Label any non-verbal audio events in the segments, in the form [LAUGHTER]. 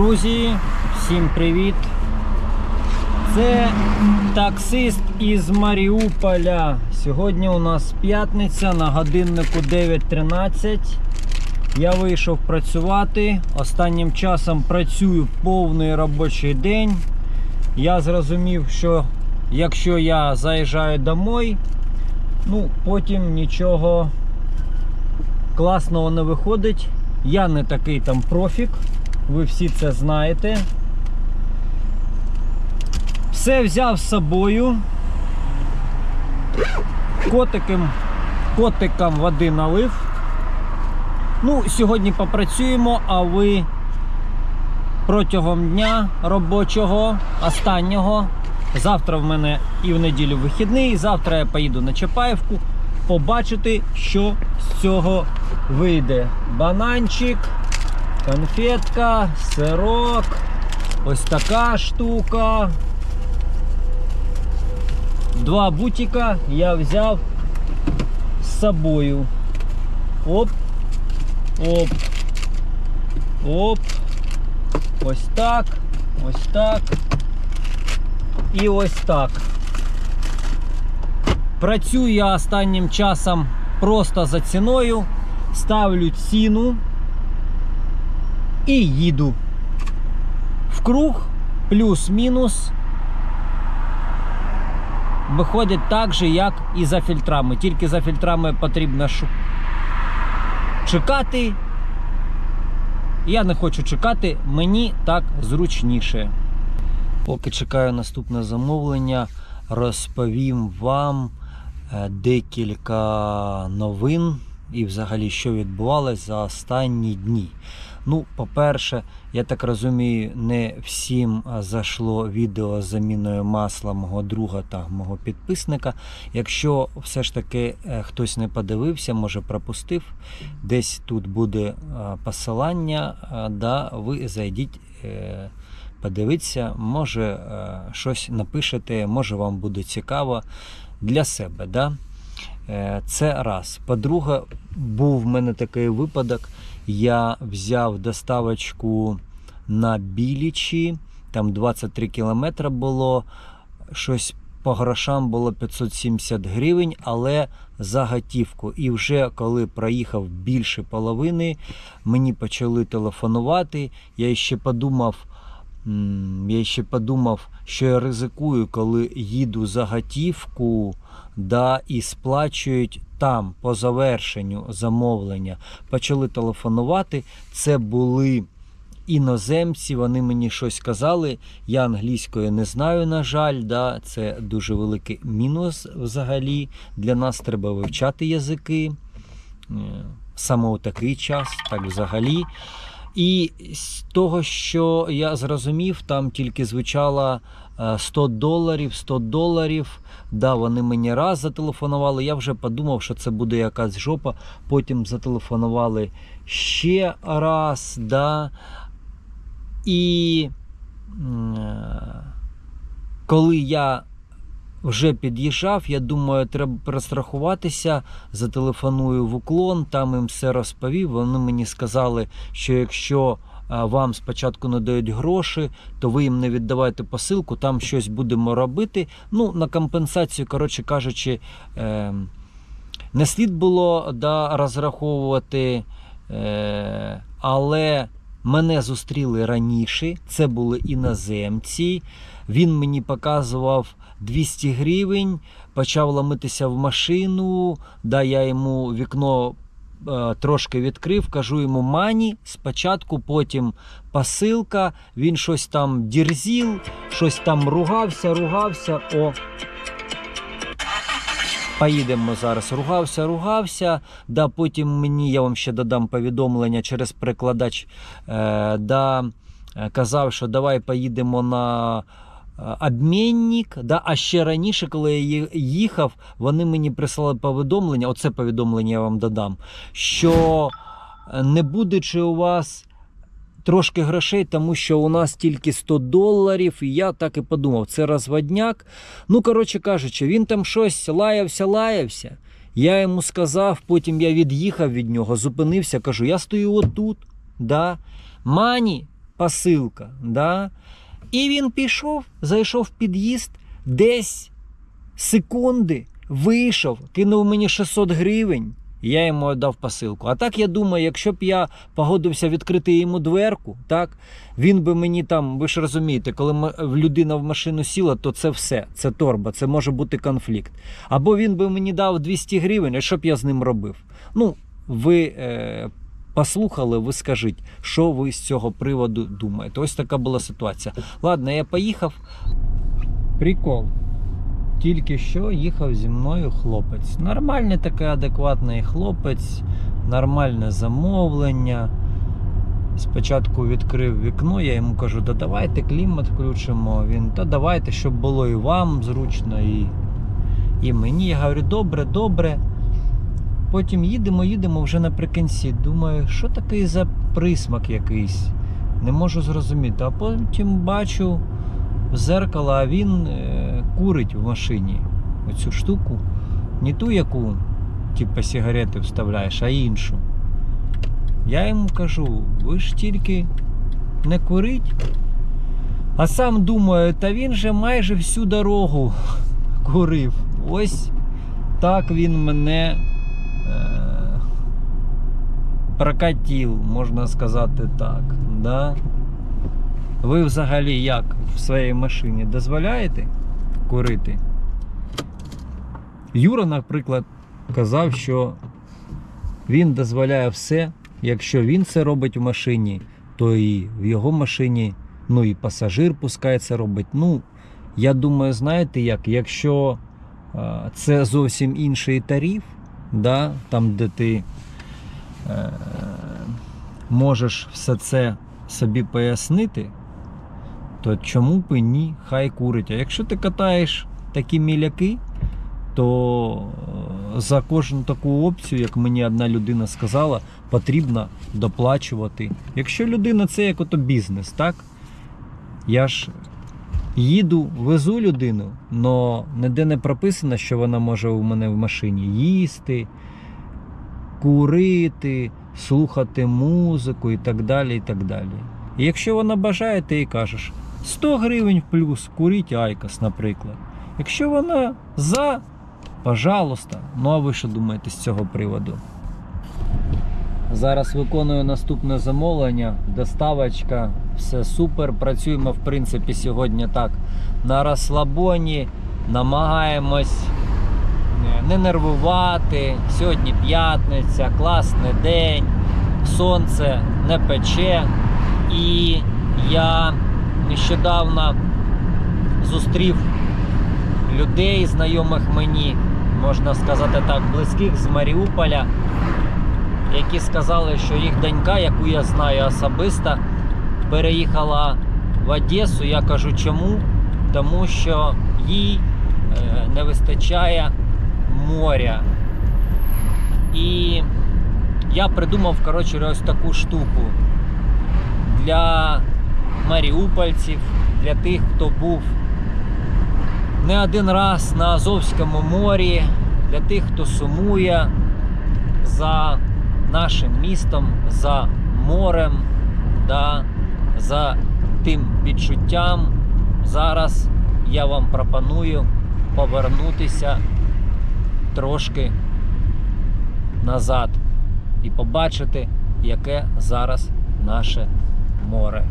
Друзі, всім привіт! Це таксист із Маріуполя. Сьогодні у нас п'ятниця на годиннику 9.13. Я вийшов працювати. Останнім часом працюю повний робочий день. Я зрозумів, що якщо я заїжджаю домой, ну потім нічого класного не виходить. Я не такий там профік, ви всі це знаєте. Все взяв з собою. Котиком, котикам води налив. Ну, сьогодні попрацюємо, а ви протягом дня робочого, останнього. Завтра в мене і в неділю вихідний. Завтра я поїду на Чапаївку побачити, що з цього вийде. Бананчик, конфетка, сирок, ось така штука. Два бутика я взяв з собою. Оп, оп, оп. Ось так, ось так. І ось так. Працюю я останнім часом просто за ціною. Ставлю ціну І їду. В круг плюс-мінус виходить так же, як і за фільтрами. Тільки за фільтрами потрібно чекати. Я не хочу чекати, мені так зручніше. Поки чекаю наступне замовлення, розповім вам е, декілька новин і взагалі, що відбувалося за останні дні. Ну, по-перше, я так розумію, не всім зайшло відео з заміною масла мого друга та мого підписника. Якщо все ж таки е, хтось не подивився, може пропустив, десь тут буде посилання, да, ви зайдіть. е, Подивіться, може е, щось напишете, може вам буде цікаво для себе. Да? Це раз. По-друге, був в мене такий випадок. Я взяв доставочку на Білічі, там 23 кілометри було, щось по грошам було 570 гривень, але за готівку. І вже коли проїхав більше половини, мені почали телефонувати. Я ще подумав. Я ще подумав, що я ризикую, коли їду за готівку, да, і сплачують там по завершенню замовлення. Почали телефонувати. Це були іноземці, вони мені щось казали. Я англійської не знаю, на жаль, да, це дуже великий мінус взагалі. Для нас треба вивчати язики. Е, Саме у такий час, так взагалі. І з того, що я зрозумів, там тільки звучало е, 100 доларів, 100 доларів. Да, вони мені раз зателефонували. Я вже подумав, що це буде якась жопа. Потім зателефонували ще раз. Да. І е, коли я вже під'їжджав, я думаю, треба перестрахуватися, зателефоную в уклон, там їм все розповів. Вони мені сказали, що якщо вам спочатку не дають гроші, то ви їм не віддавайте посилку, там щось будемо робити. Ну, на компенсацію, коротше кажучи, е, не слід було да, розраховувати, е, але мене зустріли раніше. Це були іноземці. Він мені показував 200 гривень, почав ламитися в машину. Да, я йому вікно трошки відкрив, кажу йому мані спочатку, потім посилка. Він щось там дірзів, щось там ругався, ругався. О, Поїдемо зараз. Ругався, ругався. Да, потім мені я вам ще додам повідомлення через перекладач. Е, да, е, казав, що давай поїдемо на е, обмінник. Да, а ще раніше, коли я їхав, вони мені прислали повідомлення. Оце повідомлення я вам додам. Що е, не будучи у вас трошки грошей, тому що у нас тільки 100 доларів, і я так і подумав, це розводняк. Ну, коротше кажучи, він там щось лаявся, лаявся. Я йому сказав, потім я від'їхав від нього, зупинився, кажу, я стою отут. Да? Мані, посилка. Да? І він пішов, зайшов в під'їзд, десь секунди вийшов, кинув мені 600 гривень. Я йому дав посилку. А так я думаю, якщо б я погодився відкрити йому дверку, так він би мені там, ви ж розумієте, коли людина в машину сіла, то це все, це торба, це може бути конфлікт. Або він би мені дав 200 гривень, а що б я з ним робив? Ну, ви е, послухали, ви скажіть, що ви з цього приводу думаєте. Ось така була ситуація. Ладно, я поїхав. Прикол. Тільки що їхав зі мною хлопець. Нормальний такий адекватний хлопець, нормальне замовлення. Спочатку відкрив вікно, я йому кажу, да давайте клімат включимо. Він, та давайте, щоб було і вам зручно, і, і мені. Я говорю, добре, добре. Потім їдемо, їдемо вже наприкінці. Думаю, що такий за присмак якийсь. Не можу зрозуміти. А потім бачу в зеркало, а він е, курить в машині оцю штуку. Не ту, яку типу сигарети вставляєш, а іншу. Я йому кажу, ви ж тільки не курить. А сам думаю, та він же майже всю дорогу курив. Ось так він мене е, прокатив, можна сказати так. Да? Ви взагалі як в своїй машині дозволяєте курити? Юра, наприклад, казав, що він дозволяє все. Якщо він це робить в машині, то і в його машині, ну і пасажир пускай це робить. Ну, я думаю, знаєте як, якщо е, це зовсім інший тариф, да, там, де ти е, можеш все це собі пояснити, то чому б і ні, хай курить. А якщо ти катаєш такі міляки, то е, за кожну таку опцію, як мені одна людина сказала, потрібно доплачувати. Якщо людина це як ото бізнес, так? Я ж їду, везу людину, але ніде не прописано, що вона може у мене в машині їсти, курити, слухати музику і так далі. І так далі. І якщо вона бажає, ти їй кажеш 100 гривень плюс, куріть Айкос, наприклад. Якщо вона за, пожалуйста. Ну а ви що думаєте з цього приводу? Зараз виконую наступне замовлення. Доставочка, все супер. Працюємо в принципі сьогодні так на розслабоні. Намагаємось е, не нервувати. Сьогодні п'ятниця, класний день, сонце не пече. І я нещодавно зустрів людей, знайомих мені, можна сказати так, близьких з Маріуполя, які сказали, що їх донька, яку я знаю особисто, переїхала в Одесу. Я кажу, чому? Тому що їй е, не вистачає моря. І я придумав, коротше, ось таку штуку для маріупольців, для тих, хто був не один раз на Азовському морі, для тих, хто сумує за нашим містом, за морем, да, за тим відчуттям. Зараз я вам пропоную повернутися трошки назад і побачити, яке зараз наше море.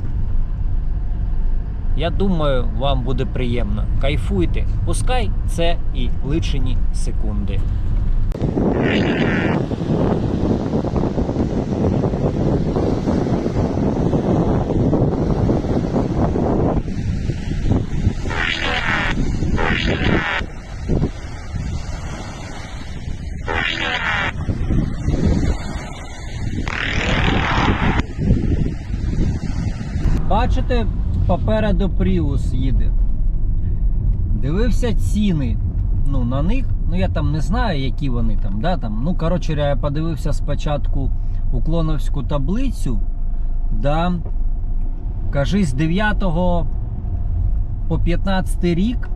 Я думаю, вам буде приємно. Кайфуйте, пускай це і личені секунди. Бачите, попереду Prius їде. Дивився ціни. Ну, на них. Ну я там не знаю, які вони там. Да, там. Ну, коротше, я подивився спочатку уклоновську таблицю. Да, кажи, з 9 по 15 рік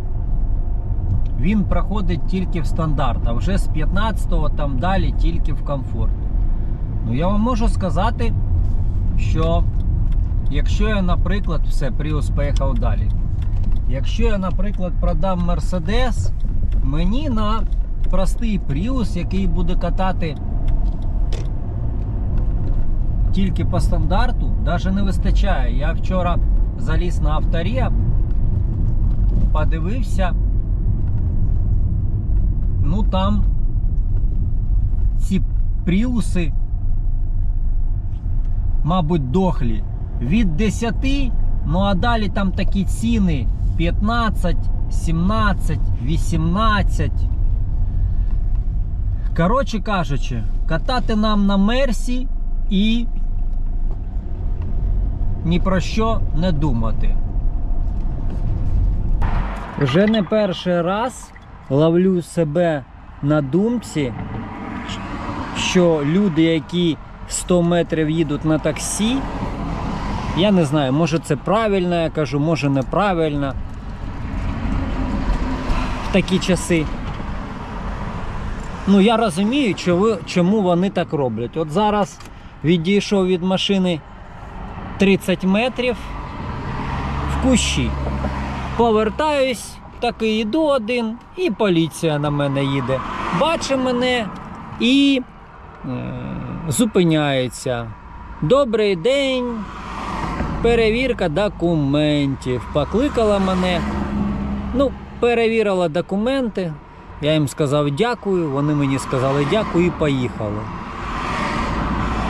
він проходить тільки в стандарт, а вже з 15-го там далі тільки в комфорт. Ну, я вам можу сказати, що Якщо я, наприклад, все, Prius поїхав далі. Якщо я, наприклад, продам Mercedes, мені на простий Prius, який буде катати тільки по стандарту, навіть не вистачає. Я вчора заліз на авторія, подивився. Ну там ці пріуси, мабуть, дохлі від 10, ну а далі там такі ціни 15, 17, 18. Коротше кажучи, катати нам на Мерсі і ні про що не думати. Вже не перший раз ловлю себе на думці, що люди, які 100 метрів їдуть на таксі, я не знаю, може це правильно, я кажу, може неправильно в такі часи. Ну, я розумію, чому, вони так роблять. От зараз відійшов від машини 30 метрів в кущі. Повертаюсь, таки йду один, і поліція на мене їде. Бачить мене і е, зупиняється. Добрий день. Перевірка документів. Покликала мене. Ну, перевірила документи. Я їм сказав дякую, вони мені сказали дякую і поїхали.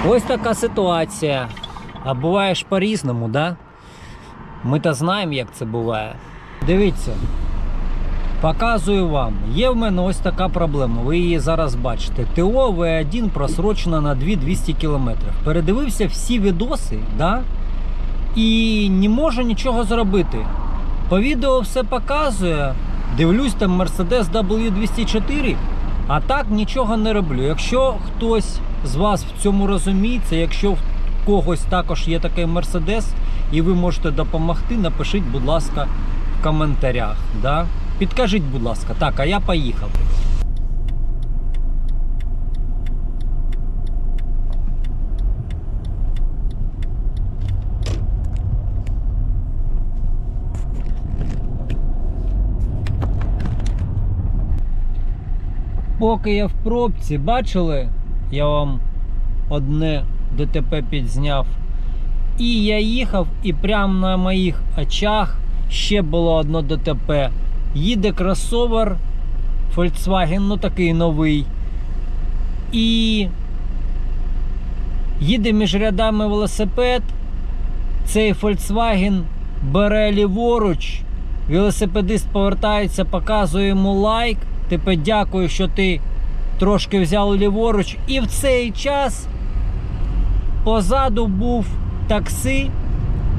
Ось така ситуація. А буває ж по-різному, да? Ми то знаємо, як це буває. Дивіться, показую вам. Є в мене ось така проблема. Ви її зараз бачите. ТО В1 просрочена на 2-200 км. Передивився всі відоси, да? І не можу нічого зробити. По відео все показує. Дивлюсь там Mercedes W204, а так нічого не роблю. Якщо хтось з вас в цьому розуміється, якщо в когось також є такий Mercedes і ви можете допомогти, напишіть, будь ласка, в коментарях. Да? Підкажіть, будь ласка, так, а я поїхав. Поки я в пробці, бачили, я вам одне ДТП підзняв. І я їхав, і прямо на моїх очах ще було одне ДТП. Їде кросовер Volkswagen, ну такий новий. І їде між рядами велосипед. Цей Volkswagen бере ліворуч. Велосипедист повертається, показує йому лайк. Типу, дякую, що ти трошки взяв ліворуч. І в цей час позаду був такси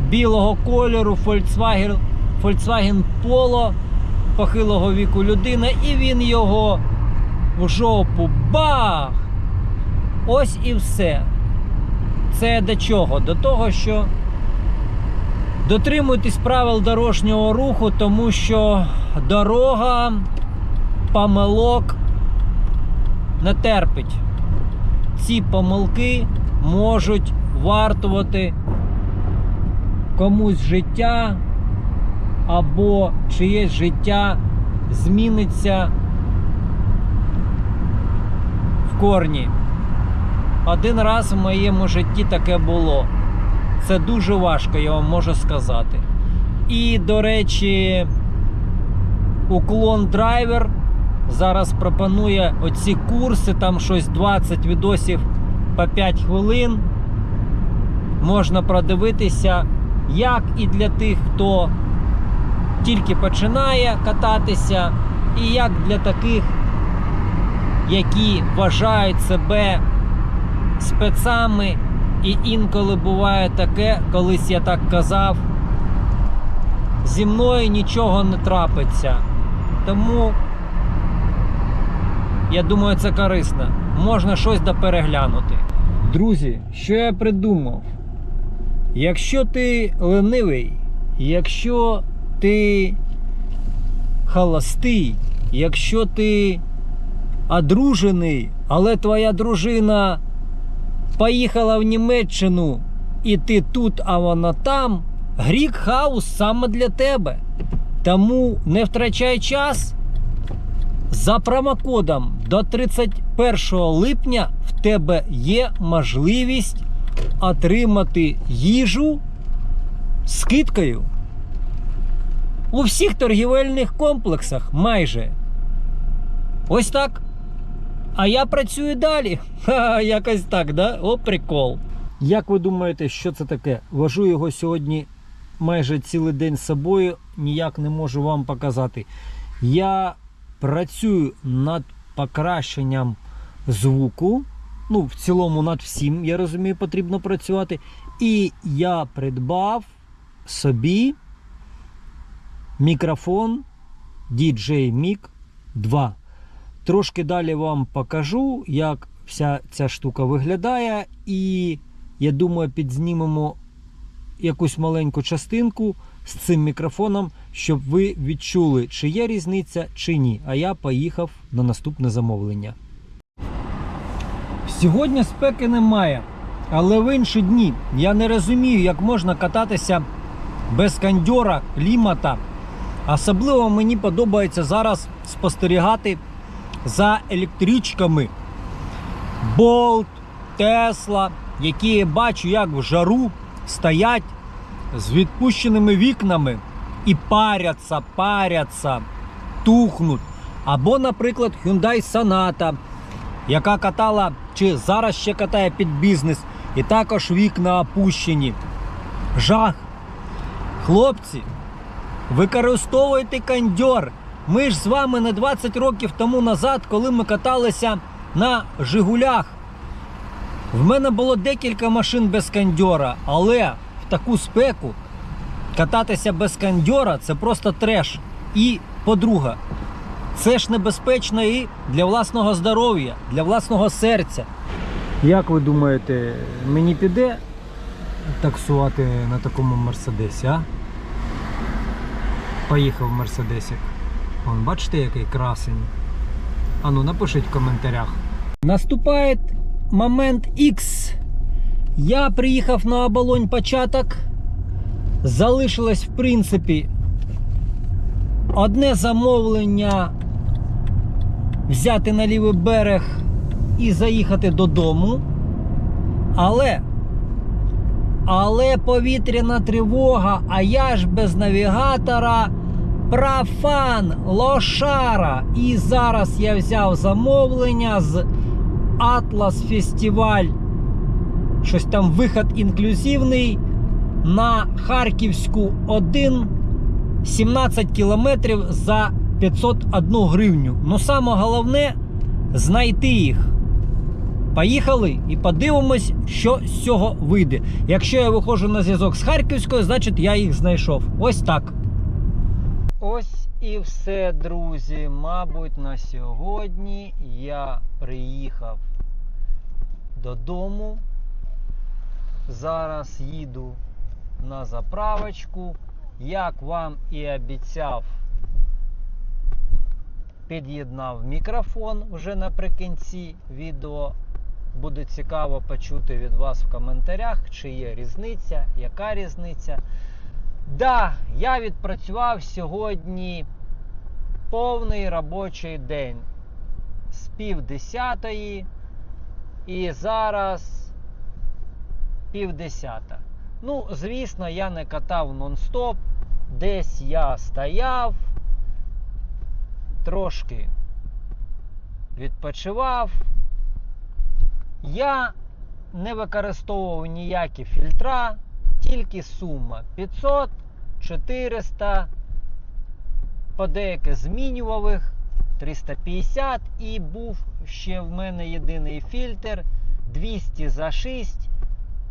білого кольору Volkswagen, Volkswagen Polo похилого віку людина, і він його в жопу бах! Ось і все. Це до чого? До того, що дотримуйтесь правил дорожнього руху, тому що дорога помилок не терпить. Ці помилки можуть вартувати комусь життя, або чиєсь життя зміниться в корні. Один раз в моєму житті таке було. Це дуже важко, я вам можу сказати. І, до речі, уклон драйвер зараз пропонує оці курси, там щось 20 відосів по 5 хвилин. Можна продивитися, як і для тих, хто тільки починає кататися, і як для таких, які вважають себе спецами. І інколи буває таке, колись я так казав, зі мною нічого не трапиться. Тому я думаю, це корисно. Можна щось допереглянути. Друзі, що я придумав? Якщо ти ленивий, якщо ти холостий, якщо ти одружений, але твоя дружина поїхала в Німеччину і ти тут, а вона там, Грік Хаус саме для тебе. Тому не втрачай час. За промокодом до 31 липня в тебе є можливість отримати їжу скидкою. У всіх торгівельних комплексах майже. Ось так. А я працюю далі. [LAUGHS] Ха, якось так, да? О, прикол. Як ви думаєте, що це таке? Вожу його сьогодні майже цілий день з собою, ніяк не можу вам показати. Я працюю над покращенням звуку. Ну, в цілому над всім, я розумію, потрібно працювати. І я придбав собі мікрофон DJ Mic 2. Трошки далі вам покажу, як вся ця штука виглядає. І я думаю, підзнімемо якусь маленьку частинку з цим мікрофоном, щоб ви відчули, чи є різниця, чи ні. А я поїхав на наступне замовлення. Сьогодні спеки немає, але в інші дні я не розумію, як можна кататися без кондьора, клімата. Особливо мені подобається зараз спостерігати за електричками. Болт, Тесла, які я бачу, як в жару стоять з відпущеними вікнами і паряться, паряться, тухнуть. Або, наприклад, Hyundai Sonata, яка катала чи зараз ще катає під бізнес, і також вікна опущені. Жах. Хлопці, використовуйте кондьор. Ми ж з вами не 20 років тому назад, коли ми каталися на Жигулях. В мене було декілька машин без кондьора, але таку спеку кататися без кондьора це просто треш. І, по-друге, це ж небезпечно і для власного здоров'я, для власного серця. Як ви думаєте, мені піде таксувати на такому мерседесі, а? Поїхав мерседесик. Вон, бачите, який красень. Ану, напишіть в коментарях. Наступає момент X. Я приїхав на оболонь початок. Залишилось, в принципі, одне замовлення взяти на лівий берег і заїхати додому. Але, але повітряна тривога, а я ж без навігатора. Профан, лошара. І зараз я взяв замовлення з Atlas Фестиваль. Щось там вихід інклюзивний на Харківську 1 17 кілометрів за 501 гривню. Ну саме головне знайти їх. Поїхали і подивимось, що з цього вийде. Якщо я виходжу на зв'язок з Харківською, значить я їх знайшов. Ось так. Ось і все, друзі. Мабуть, на сьогодні я приїхав додому. Зараз їду на заправочку. Як вам і обіцяв, під'єднав мікрофон вже наприкінці відео. Буде цікаво почути від вас в коментарях, чи є різниця, яка різниця. Да, я відпрацював сьогодні повний робочий день з пів десятої і зараз пів десята. Ну, звісно, я не катав нон-стоп. Десь я стояв, трошки відпочивав. Я не використовував ніякі фільтра, тільки сума 500, 400, подеяке змінював їх 350 і був ще в мене єдиний фільтр 200 за 6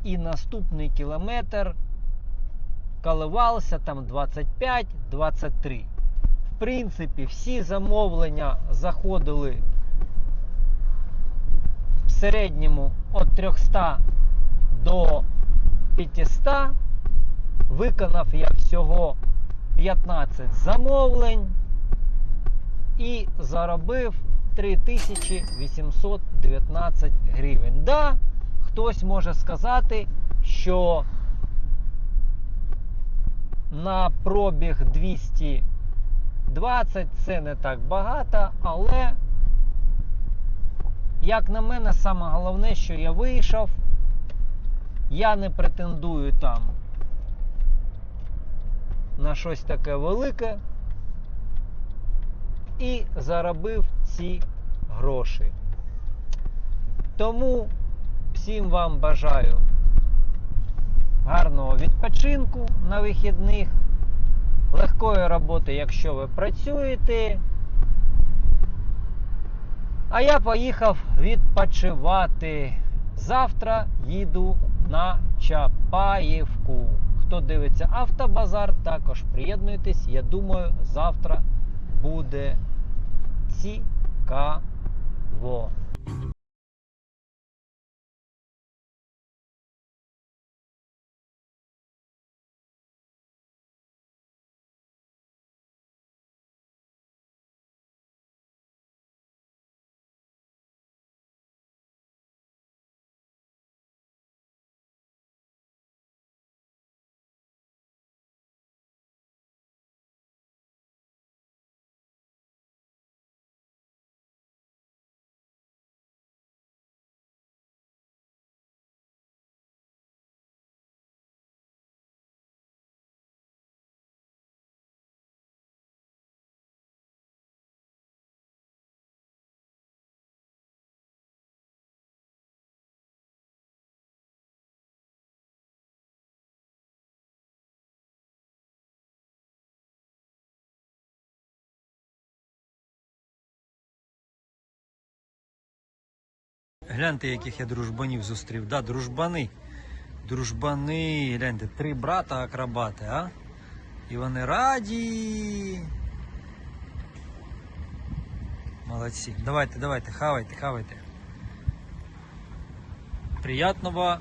і наступний кілометр коливався там 25-23. В принципі, всі замовлення заходили в середньому від 300 до 500. Виконав я всього 15 замовлень і заробив 3819 гривень. Да, хтось може сказати, що на пробіг 220 це не так багато, але, як на мене, саме головне, що я вийшов, я не претендую там на щось таке велике і заробив ці гроші. Тому всім вам бажаю гарного відпочинку на вихідних, легкої роботи, якщо ви працюєте. А я поїхав відпочивати. Завтра їду на Чапаєвку. Хто дивиться автобазар, також приєднуйтесь. Я думаю, завтра буде цікаво. Гляньте, яких я дружбанів зустрів. Да, дружбани. Дружбани, гляньте, три брата акробати, а? І вони раді. Молодці. Давайте, давайте, хавайте, хавайте. Приятного,